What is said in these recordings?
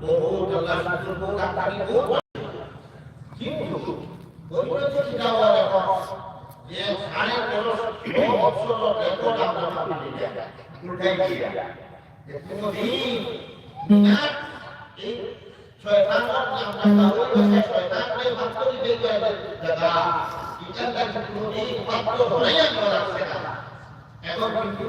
বহুত আল্লাহ শুকর বহুত আকারি বহুত কিন্তু বৈদ্যুতিক যাওয়ার এখন যে সাড়ে তেরোশো বছর রেকর্ড আমরা মাটি দিয়ে উল্টাই দিয়া যে কোনদিন না এই শয়তানের নাম না হইলে শয়তানকে মাত্রই দেখে জায়গা এটা কাছে কোনদিন মাত্র হইয়া করা না এখন কিন্তু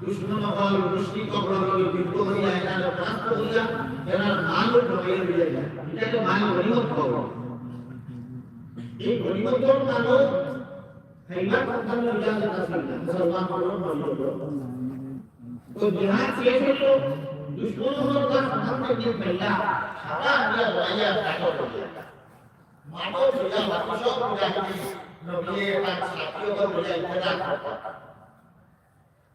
দুশ্মন হল মুশরিক হল যুদ্ধ হইয়া এরা প্রাপ্ত হইয়া এরা মাল ঢোকাইয়া দিয়ে এটাকে মাল গরিমত পাবো এই গরিমতের কারণ খাইবার কথা লিলা রাসূলুল্লাহ মুসলমান হলো তো জিহাদ শেষ হলো দুশ্মন হলো তার সামনে দিয়ে মেলা, সারা দিয়া লড়াইয়া কাটো মানব হইয়া মানুষ মুজাহিদি নবী তার সাথীও হইয়া ইফতার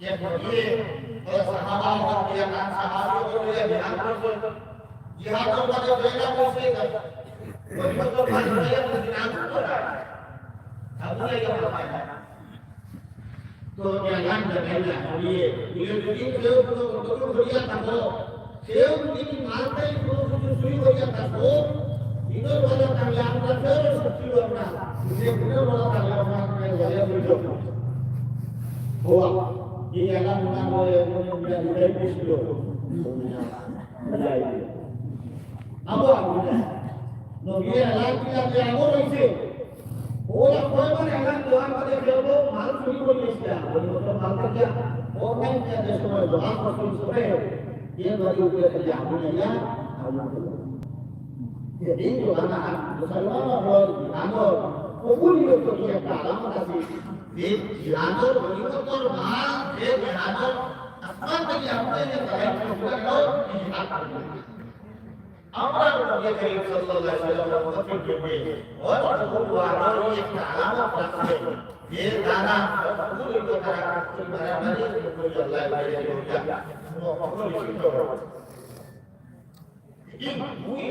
তুলেছে এরপর গিয়ে ওই সাহাবা দিয়ে কান সাহাবা দিয়ে জিহাদ করবে জিহাদ করতে বেলা বসে গেছে ওই মত ভাই ভাই জিহাদ করে আবু আইয়া পায় না তো jangan jangan দিয়ে দিয়ে যদি কেউ কোনো কোনো হইয়া থাকো কেউ যদি মারতে কোনো কিছু শুরু হইয়া থাকো দিনের বেলা তাহলে আমরা ফের সত্যি আমরা যে দিনের বেলা তাহলে আমরা গলে বুঝো হওয়া এই এলাম না বলে মনে মনে বিদায় দিছিল আবু আবু নবী এলাম কি আপনি আগো রইছে ওরা কয়বার এলাম দোয়া করে দেবো মাল চুরি করে ইসলাম ওই মতো মাল থেকে ও নাই যে সময় দোয়া করতে সবে ये बड़ी ऊपर के जाने या jadi itu anak musalman और गिलानोर कबूल ये तो ये कालम kasi di गिलानोर ඒක හදන්න අස්මත් කියන්නේ තමයි මොකක්ද أمر النبي صلى الله عليه وسلم وفي الجميع وأنه وعلى على فصل في كان كل كان ثم يمني كل الله يرجع إن هو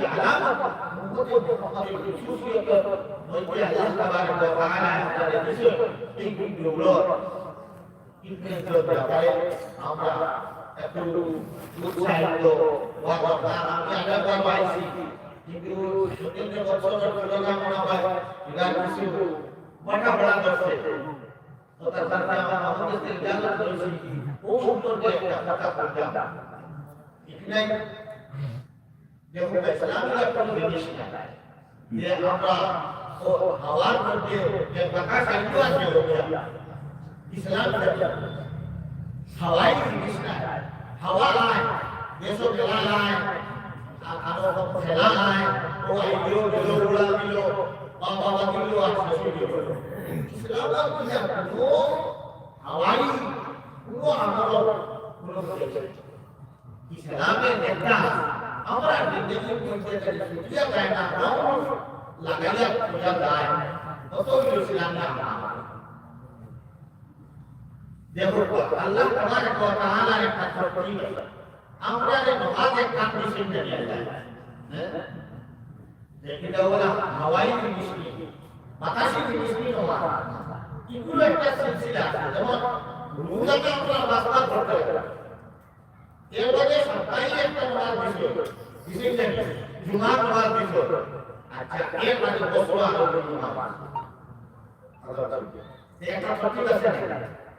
علامة خصوصية من الله تبارك وتعالى على الإسلام إن كنت susu ke menjadi Allah Taala wa Taala dari Mesir ini dulu ini terbaik আমরা একটু উৎসাহিত ভগবান আমি ada berbaisi কিন্তু সতীন্দ্র বছরের তুলনা মনে হয় বিরাট কিছু মোটা বড় করছে তো তার কারণে আমাদের জানা করেছি ও উত্তর দিয়ে একটা কথা বললাম এখানে দেখুন ইসলামের একটা জিনিস যে আমরা ও হাওয়ার মধ্যে যে বাতাস আইতো আছে ইসলাম হাওয়াই জিনিস না হাওয়া নাই দেশ খেলা নাই আরও খেলা নাই ও আইডিও দিল উড়া দিল বাবা বাবা দিল আছে ইসলাম কি কোনো হাওয়াই কোনো আমল কোনো ইসলামের নেতা আমরা কত ইসলাম না দেখো আল্লাহ তাবারক ওয়া তাআলা একটা শর্তি আমরা যে নামাজে কন্ডিশন দিয়ে যায় দেখি দাও না হাওয়াই জিনিস বাতাসি নিয়ে নামাজ এগুলো একটা সিলসিলা যেমন রোজাতে আমরা রাস্তা করতে এবারে সপ্তাহে একটা নামাজ দিল দিলেন জুমার নামাজ দিল আচ্ছা নামাজ একটা আছে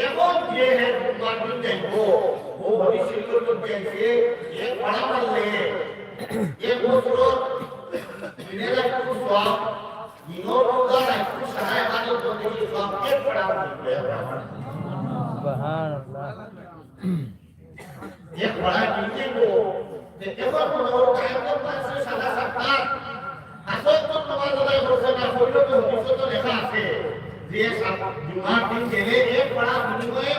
এবং যে জুমার দিন ও ভবিষ্যৎ চাইছে এ পড়া পারলে যে জুমার দিন গেলে এক পড়া বিনিময়ে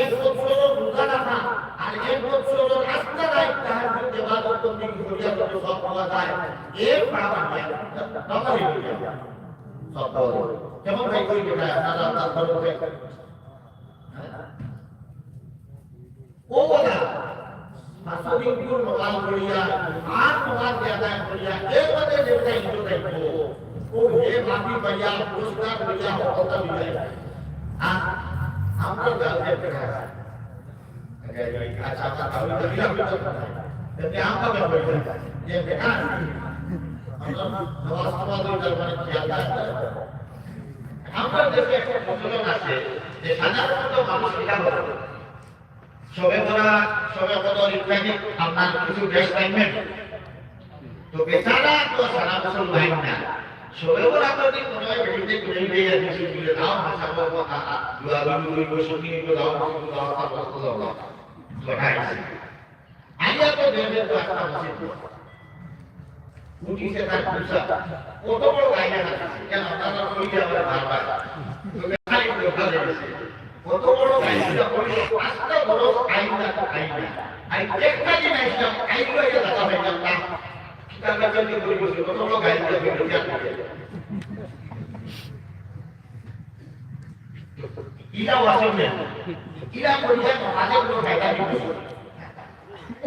এক বছর রোজা রাখা আর এক বছর রাস্তা রাখ তাহার যে ইবাদত করতে করিয়া তো সব পাওয়া যায় এক পড়া বানিয়ে নকলি হইয়া সব পাওয়া যায় কেমন ভাই কই বেটা আপনারা আপনার ধর্মকে ও বলা আসলে পুরো নমাজ করিয়া আর নমাজ ज्यादा করিয়া এক বাদে যেটা ইজো দেখো ও হে মাটি পাইয়া পুরস্কার পাইয়া হতা মিলে আ আমরা গালে দেখা আগে আচ্ছা আচ্ছা তাহলে তো বিলা แต่ আমরা বলব যে দেখা আমরা নমাজ নমাজ দরবারে খেয়াল রাখতে আমরা দেশে একটা সাধারণত মানুষ সবে করা সবে তো বেচারা তো সারা বছর লাইন না। সবে করা তো দিন মনে হয় বেরিতে করে দিয়ে দিছি বলে দাও ভাষা বলব দুয়া দুই দুই বছর নিয়ে দাও বছর দাও তার বছর দাও লড়াইছে আইয়া তো দেবে তো একটা বছর উঠিছে তার পুষা কত বড় গাইনা আছে কেন আপনারা কই যাবে বারবার তো কথা দিয়েছে কত বড় আইনটা করিল পাঁচটা বড় আইনটা আইনা আই একটা দিন আইসলাম আইন লইয়া দাদা না কিতাবে যদি করি বসে কত আইনটা করিল ইরা ওয়াসনে ইরা করিয়া মাঝে কোনো ফায়দা নেই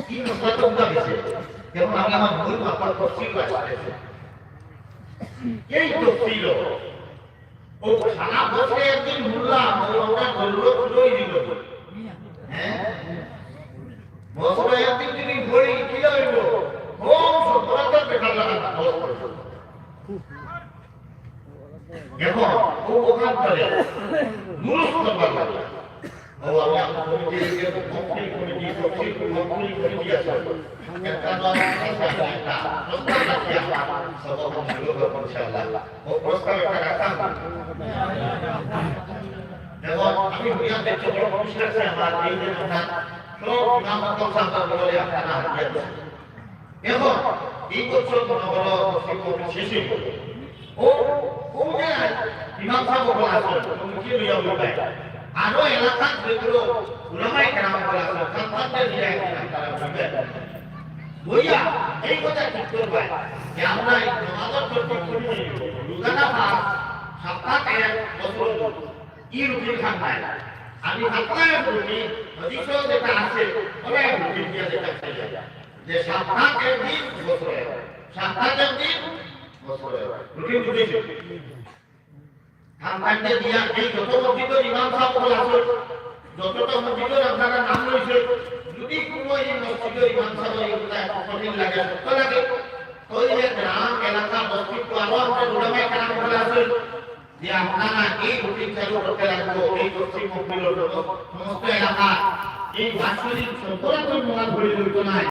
কি মশলা তো উঠা আমি আমার ভুল মাপার তফসিল আসতেছে এই তফসিল ও সারা বছরে একদিন ধরলো খুলোই দিল হ্যাঁ বছরে একদিন যদি ঘুরি কি এখন ও ওখান দুরস্ত করবার ও আমি একটা প্রস্তাব আছে আমার এই যে কথা সব নাম কথা বলে আপনারা এখন এই বছর হলো শেষে ও ও ইমাম সাহেব বলা আছে কমিটি লইয়া বলবে? আরও বইয়া, এই কথা ঠিক করবে যে আমরা এই নামাজের ই রুটিন খান নাই আমি সপ্তাহে রুটিন অধিক যেটা আছে ওরা রুটিন যে সপ্তাহে দিন বছরে সপ্তাহে দিন বছরে। রুটিন খানখানকে দিয়া এই যত মসজিদের ইমাম সাহেব বলা আছে, যতটা আপনারা নাম রয়েছে, যদি কোনো এই মসজিদের ইমাম লাগে, সত্য লাগে যে গ্রাম, এলাকা, মসজিদ তো আরও বলা আছে, যে আপনারা এই রুটিন চালু করতে লাগবো, এই মন্দিরের সমস্ত এলাকা, এই মহান ঘড়ি জড়িত নাই